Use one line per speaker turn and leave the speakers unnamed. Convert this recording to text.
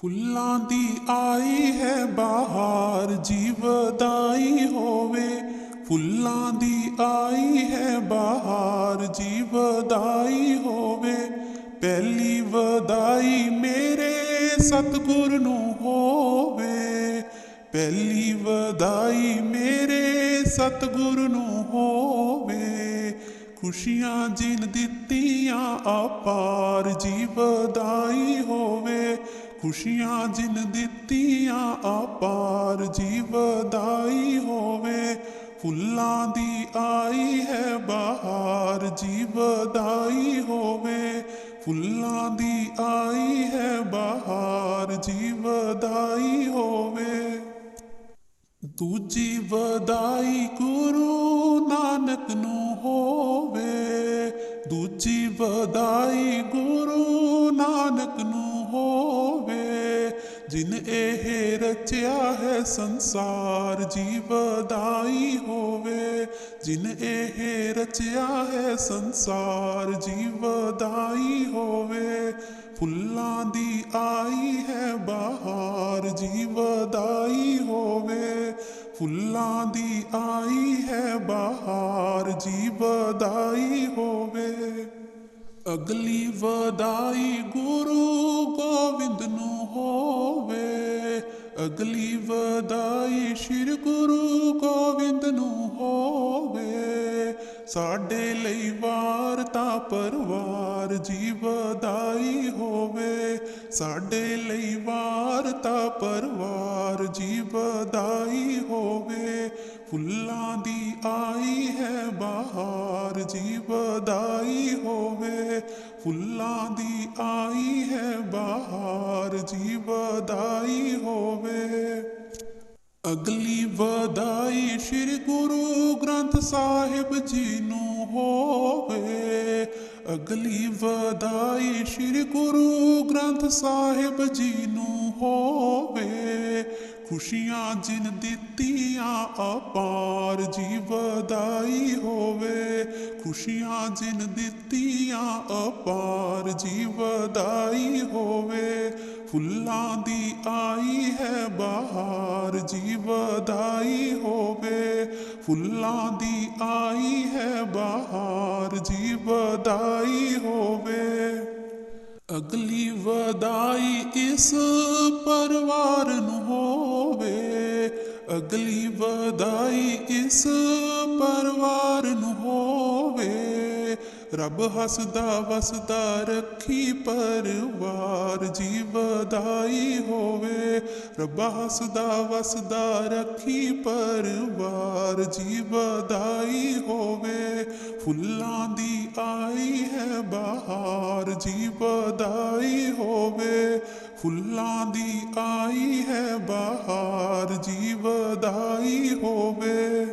ਫੁੱਲਾਂ ਦੀ ਆਈ ਹੈ ਬਹਾਰ ਜੀਵਦਾਈ ਹੋਵੇ। ਫੁੱਲਾਂ ਦੀ ਆਈ ਹੈ ਬਹਾਰ ਜੀਵਦਾਈ ਹੋਵੇ। ਪਹਿਲੀ ਵਧਾਈ ਮੇਰੇ ਸਤਿਗੁਰ ਨੂੰ ਹੋਵੇ। ਪਹਿਲੀ ਵਧਾਈ ਮੇਰੇ ਸਤਿਗੁਰ ਨੂੰ ਹੋਵੇ। ਖੁਸ਼ੀਆਂ ਜਿਨ ਦਿੱਤੀਆਂ ਆਪਾਰ ਜੀਵਦਾਈ ਹੋਵੇ। ਖੁਸ਼ੀਆਂ ਜਿਨ ਦਿੱਤੀਆਂ ਆਪਾਰ ਜੀਵਦਾਈ ਹੋਵੇ। ਫੁੱਲਾਂ ਦੀ ਆਈ ਹੈ ਬਹਾਰ ਜੀਵਦਾਈ ਹੋਵੇ। ਫੁੱਲਾਂ ਦੀ ਆਈ ਹੈ ਬਹਾਰ ਜੀਵਦਾਈ ਹੋਵੇ। ਦੂਜੀ ਵਧਾਈ ਗੁਰੂ ਨਾਨਕ ਨੂੰ ਹੋਵੇ। ਦੂਜੀ ਵਧਾਈ ਗੁਰੂ ਨਾਨਕ ਨੂੰ ਜਿਨ ਇਹ ਰਚਿਆ ਹੈ ਸੰਸਾਰ ਜੀਵ ਦਾਈ ਹੋਵੇ, ਜਿਨ ਇਹ ਰਚਿਆ ਹੈ ਸੰਸਾਰ ਜੀ ਵਧਾਈ ਹੋਵੇ, ਫੁੱਲਾਂ ਦੀ ਆਈ ਹੈ ਬਹਾਰ ਜੀ ਵਧਾਈ ਹੋਵੇ, ਫੁੱਲਾਂ ਦੀ ਆਈ ਹੈ ਬਹਾਰ ਜੀਵ ਦਾਈ ਹੋਵੇ। ਅਗਲੀ ਵਦਾਈ ਗੁਰੂ ਅਗਲੀ ਵਧਾਈ ਸ਼੍ਰੀ ਗੁਰੂ ਗੋਬਿੰਦ ਨੂੰ ਹੋਵੇ। ਸਾਡੇ ਲਈ ਵਾਰਤਾ ਪਰਵਾਰ ਜੀ ਵਧਾਈ ਹੋਵੇ। ਸਾਡੇ ਲਈ ਵਾਰ ਤਾਂ ਪਰਵਾਰ ਜੀ ਵਧਾਈ ਹੋਵੇ। ਫੁੱਲਾਂ ਦੀ ਆਈ ਹੈ ਬਹਾਰ ਜੀ ਵਧਾਈ ਹੋਵੇ। ਫੁੱਲਾਂ ਦੀ ਆਈ ਹੈ ਬਹਾਰ ਜੀ ਵਧਾਈ ਹੋਵੇ। ਅਗਲੀ ਵਧਾਈ ਸ਼੍ਰੀ ਗੁਰੂ ਗ੍ਰੰਥ ਸਾਹਿਬ ਜੀ ਨੂੰ ਹੋਵੇ। ਅਗਲੀ ਵਧਾਈ ਸ਼੍ਰੀ ਗੁਰੂ ਗ੍ਰੰਥ ਸਾਹਿਬ ਜੀ ਨੂੰ ਹੋਵੇ। ਖੁਸ਼ੀਆਂ ਜਿਨ ਦਿੱਤੀਆਂ ਅਪਾਰ ਜੀ ਵਧਾਈ ਹੋਵੇ। ਖੁਸ਼ੀਆਂ ਜਿਨ ਦਿੱਤੀਆਂ ਅਪਾਰ ਜੀ ਵਧਾਈ ਹੋਵੇ। ਫੁੱਲਾਂ ਦੀ ਆਈ ਹੈ ਬਹਾਰ ਜੀ ਵਧਾਈ ਹੋਵੇ। ਫੁੱਲਾਂ ਦੀ ਆਈ ਹੈ ਬਹਾਰ ਜੀ ਵਧਾਈ ਹੋਵੇ। ਅਗਲੀ ਵਧਾਈ ਇਸ ਪਰਿਵਾਰ ਨੂੰ ਹੋਵੇ। ਅਗਲੀ ਵਧਾਈ ਇਸ ਪਰਿਵਾਰ ਨੂੰ ਰੱਬ ਹੱਸਦਾ ਵਸਦਾ ਰੱਖੀ ਪਰਿਵਾਰ ਜੀ ਵਧਾਈ ਹੋਵੇ। ਰੱਬ ਹੱਸਦਾ ਵਸਦਾ ਰੱਖੀ ਪਰਿਵਾਰ ਜੀ ਵਧਾਈ ਹੋਵੇ। ਫੁੱਲਾਂ ਦੀ ਆਈ ਹੈ ਬਹਾਰ ਜੀ ਵਧਾਈ ਹੋਵੇ। ਫੁੱਲਾਂ ਦੀ ਆਈ ਹੈ ਬਹਾਰ ਜੀ ਵਧਾਈ ਹੋਵੇ।